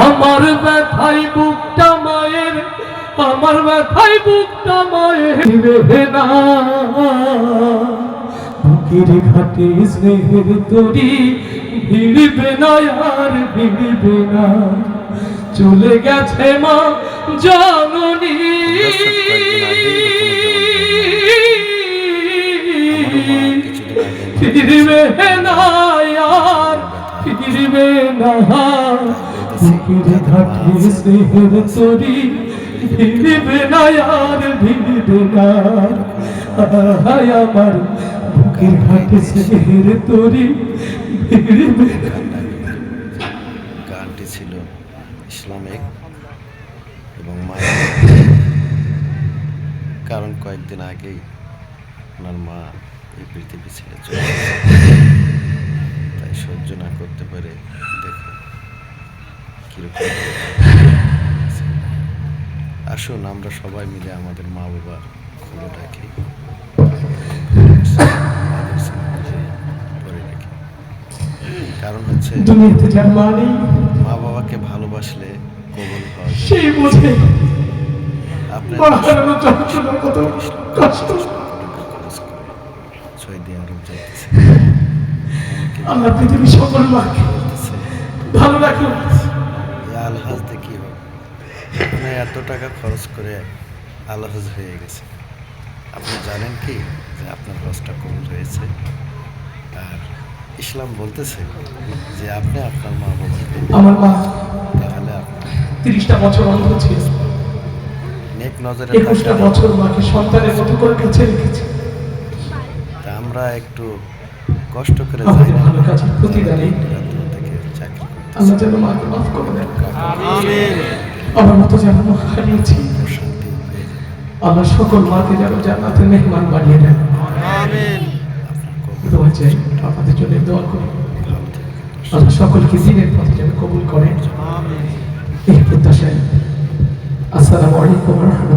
আমার ব্যথাই বুকটা মায়ের, আমার ব্যথাই বুকটা মায়ের। রে না, বুকের ঘাটে স্নেহের তরি ভিড়বে না, আর ভিড়বে না। চলে গেছে মা জননী। ফিরবে না, আর ফিরবে না। ঘাটে স্নেহের তরি ভিড়বে না আর ভিড়বে না হায় আমার বুকের ঘাটে স্নেহের তরি গানটি ছিল ইসলামিক এবং মায়ের কারণ কয়েকদিন আগেই ওনার মা এই পৃথিবী ছেড়ে চলে তাই সহ্য না করতে পারে দেখো কীরকম আসুন আমরা সবাই মিলে আমাদের মা বাবার খুলে রাখি। কারণ হচ্ছে মা বাবাকে ভালোবাসলে কবল যায়। সেই বোঝে। আল্লাহ পৃথিবীর সকল মাকে ভালো রাখো যে আলহাজ দেখি হোক আপনি এত টাকা খরচ করে আলহাজ হয়ে গেছে। আপনি জানেন কি যে আপনার হজটা কবুল হয়েছে আর ইসলাম বলতেছে যে আপনি আপনার মা বাবাকে আমার মা তাহলে আপনার তিরিশটা বছর অন্ধ ছিল। নেক নজরে একুশটা বছর মাকে সন্তানের মতো করে কাছে রেখেছে। আমরা একটু কষ্ট করে যাই না। আল্লাহ যেন মাকে মাফ করে দেন। আমার মতো যেন মা হারিয়েছি আল্লাহ সকল মাকে যেন জান্নাতের মেহমান বানিয়ে দেন। দোয়া চাই আপনাদের জন্য দোয়া করি। আল্লাহ সকলকে দিনের পথে যেন কবুল করেন। এই প্রত্যাশায়। আসসালামু আলাইকুম রহমতুল্লাহ।